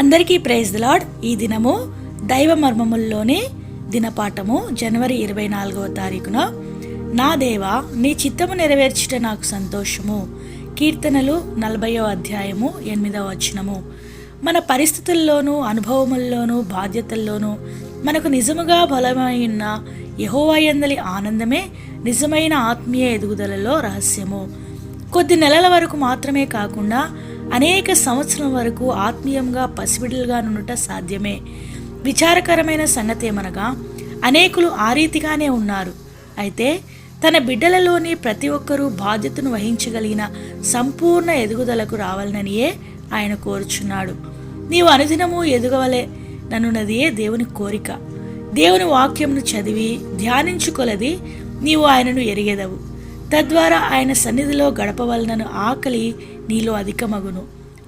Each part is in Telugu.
అందరికీ ప్రైజ్ లాడ్ లార్డ్. ఈ దినము దైవ మర్మముల్లోని దినపాఠము జనవరి ఇరవై నాలుగవ తారీఖున. నా దేవా నీ చిత్తము నెరవేర్చుట నాకు సంతోషము. కీర్తనలు నలభైవ అధ్యాయము ఎనిమిదవ వచనము. మన పరిస్థితుల్లోనూ అనుభవముల్లోనూ బాధ్యతల్లోనూ మనకు నిజముగా బలమైన యహోవాయందలి ఆనందమే నిజమైన ఆత్మీయ ఎదుగుదలలో రహస్యము. కొద్ది నెలల వరకు మాత్రమే కాకుండా అనేక సంవత్సరం వరకు ఆత్మీయంగా పసిబిడ్డలుగా నుండుట సాధ్యమే. విచారకరమైన సంగతి ఏమనగా అనేకులు ఆ రీతిగానే ఉన్నారు. అయితే తన బిడ్డలలోని ప్రతి ఒక్కరూ బాధ్యతను వహించగలిగిన సంపూర్ణ ఎదుగుదలకు రావాలననియే ఆయన కోరుచున్నాడు. నీవు అనుదినము ఎదుగవలే నన్నున్నదియే దేవుని కోరిక. దేవుని వాక్యంను చదివి ధ్యానించుకొలది నీవు ఆయనను ఎరిగేదవు. తద్వారా ఆయన సన్నిధిలో గడపవలనను ఆకలి నీలో అధికమగును.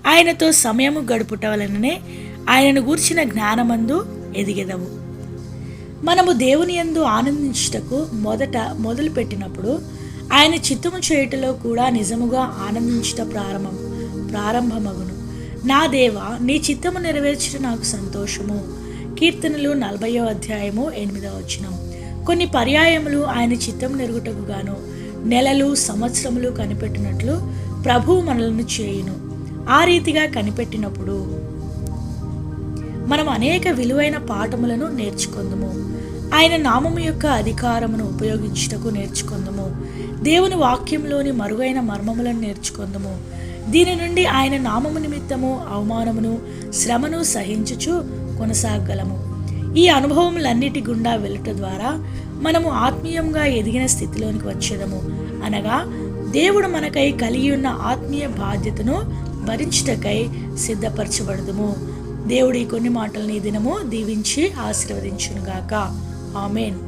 ఆయనతో సమయము గడుపుట వలననే ఆయనను గూర్చిన జ్ఞానమందు ఎదిగెదవు. మనము దేవుని యందు ఆనందించుటకు మొదట మొదలుపెట్టినప్పుడు ఆయన చిత్తము చేయుటలో కూడా నిజముగా ఆనందించుట ప్రారంభం ప్రారంభమగును. నా దేవ నీ చిత్తము నెరవేర్చుట నాకు సంతోషము. కీర్తనలు నలభయో అధ్యాయము ఎనిమిదవ వచనం. కొన్ని పర్యాయములు ఆయన చిత్తం నెరుగుటకు గాను నెలలు సంవత్సరములు కనిపెట్టినట్లు ప్రభువు మనలను చేయును. ఆ రీతిగా కనిపెట్టినప్పుడు మనం అనేక విలువైన పాఠములను నేర్చుకుందుము. ఆయన నామము యొక్క అధికారమును ఉపయోగించుటకు నేర్చుకుందుము. దేవుని వాక్యంలోని మరుగైన మర్మములను నేర్చుకుందుము. దీని నుండి ఆయన నామము నిమిత్తము అవమానమును శ్రమను సహించుచు కొనసాగలము. ఈ అనుభవములన్నిటి గుండా వెళ్ళట ద్వారా మనము ఆత్మీయంగా ఎదిగిన స్థితిలోనికి వచ్చేదము. అనగా దేవుడు మనకై కలిగి ఉన్న ఆత్మీయ బాధ్యతను భరించుటకై సిద్ధపరచబడదుము. దేవుడి కొన్ని మాటలని దినము దీవించి ఆశీర్వదించునుగాక. ఆమెన్.